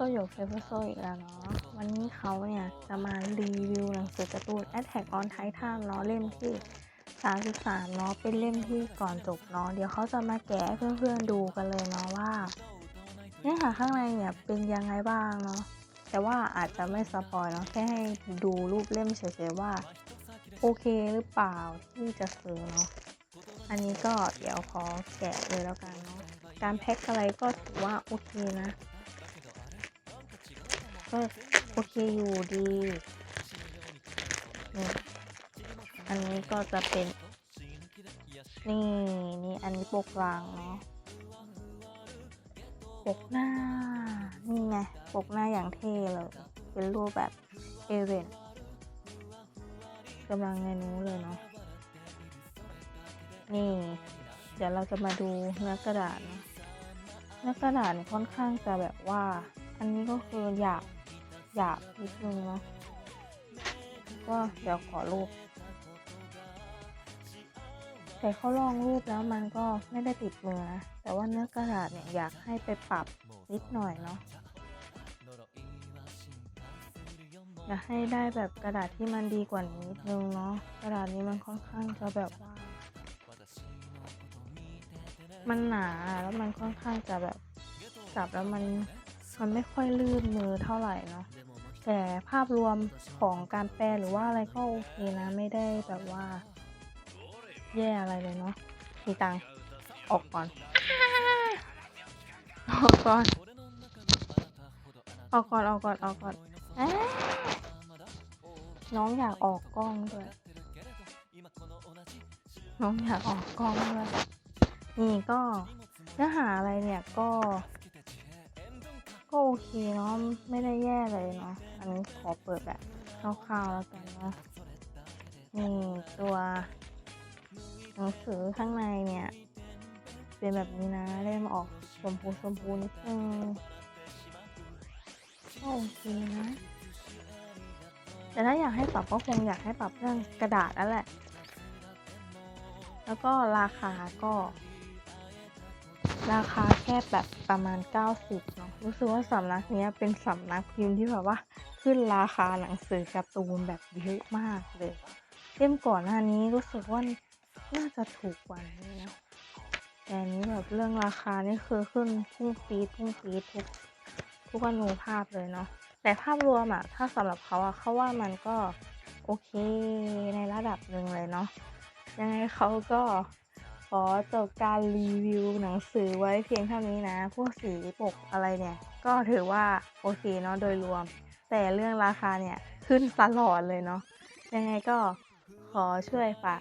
ก็หยกเซฟโซอีกแล้วเนาะ วันนี้เขาเนี่ย จะมารีวิวหนังสือการ์ตูน Attack on Titan เนาะเล่มที่ 33 เนาะเป็นเล่มที่ก่อนจบเนาะเดี๋ยวเขาจะมาแกะให้เพื่อนๆดูกันเลยเนาะว่าเนื้อหาข้างในเนี่ยเป็นยังไงบ้างเนาะแต่ว่าอาจจะไม่สปอยเนาะแค่ให้ดูรูปเล่มเฉยๆว่า โอเคหรือเปล่าที่จะซื้อเนาะอันนี้ก็เดี๋ยวขอแกะเลยแล้วกันเนาะการแพ็คอะไรก็ถือว่าโอเคนะ ก็โอเคอยู่ดีอันนี้ก็จะเป็น นี่นี่อันนี้ปกกลางเนาะปกหน้า นี่ไง ปกหน้าอย่างเท่เลย เป็นรูปแบบเอเวนกำลังในนู้นเลยเนาะนี่ เดี๋ยวเราจะมาดูเนื้อกระดาษเนื้อกระดาษค่อนข้างจะแบบว่า อันนี้ก็คือหยาบ หยาบนิดนึงเนาะก็เดี๋ยวขอรูป แต่เขาลองรูปแล้วมันก็ไม่ได้ติดมือนะ แต่ว่าเนื้อกระดาษเนี่ยอยากให้ไปปรับนิดหน่อยเนาะอยากให้ได้แบบกระดาษที่มันดีกว่านี้นิดนึงเนาะ กระดาษนี้มันค่อนข้างจะแบบว่า มันหนาแล้วมันค่อนข้างจะแบบจับแล้วมัน มันไม่ค่อยลื่นมือเท่าไหร่เนาะแต่ภาพรวมของการแปลหรือว่าอะไรก็โอเคนะ ไม่ได้แบบว่า แย่อะไรเลยเนาะมีตังค์ออกก่อนออกก่อนออกก่อนออกก่อนออกก่อนอ่าน้องอยากออกกล้องด้วย น้องอยากออกกล้องด้วย นี่ก็เนื้อหาอะไรเนี่ยก็ก็โอเคเนาะไม่ได้แย่เลยเนาะอันนี้ขอเปิดแบบคร่าวๆแล้วกันนะนี่ตัวหนังสือข้างในเนี่ย เป็นแบบนี้นะเล่มออกชมพูชมพูนิดนึงโอเคนะแต่ถ้าอยากให้ปรับก็คงอยากให้ปรับเรื่องกระดาษนั่นแหละ แล้วก็ราคาก็ ราคาแค่แบบประมาณ 90เนาะรู้สึกว่าสำนักนี้เป็นสำนักพิมพ์ที่แบบว่าขึ้นราคาหนังสือการ์ตูนแบบเยอะมากเลยเล่มก่อนหน้านี้รู้สึกว่าน่าจะถูกกว่านี้นะแต่นนี้แบบเรื่องราคานี่คือขึ้นพุ่งปีดพุ่งปีดทุกทุกอนุภาพเลยเนาะแต่ภาพรวมอะถ้าสำหรับเขาอะเขาว่ามันก็โอเคในระดับหนึ่งเลยเนาะยังไงเขาก็ ขอจบการรีวิวหนังสือไว้เพียงเท่านี้นะ พวกสีปกอะไรเนี่ย ก็ถือว่าโอเคเนาะโดยรวม แต่เรื่องราคาเนี่ยขึ้นตลอดเลยเนาะ ยังไงก็ขอช่วยฝาก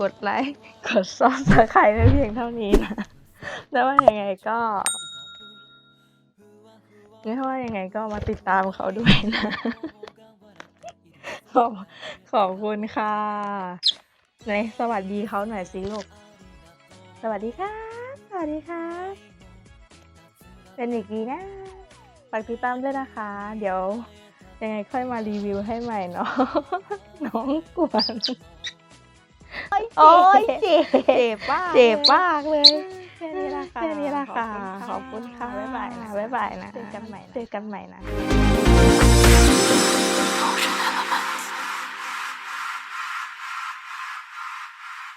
กดไลค์ กดซับสไครต์ไว้เพียงเท่านี้นะ แล้วว่ายังไงก็ไม่ว่ายังไงก็มาติดตามเขาด้วยนะ ขอบขอบคุณค่ะ ไหนสวัสดีเขาหน่อยสิลูก สวัสดีครับ สวัสดีครับเป็นอีกดีนะฝากติดตามด้วยนะคะ เดี๋ยวยังไงค่อยมารีวิวให้ใหม่เนาะน้องกวนโอ้ยเจ็บเจ็บมากเจ็บมากเลยแค่นี้ละค่ะแค่นี้ละค่ะขขออบบคุคุณณค่ะค่ะ บ๊ายบายนะ บ๊ายบายนะ เจอกันใหม่นะเจอกันใหม่นะ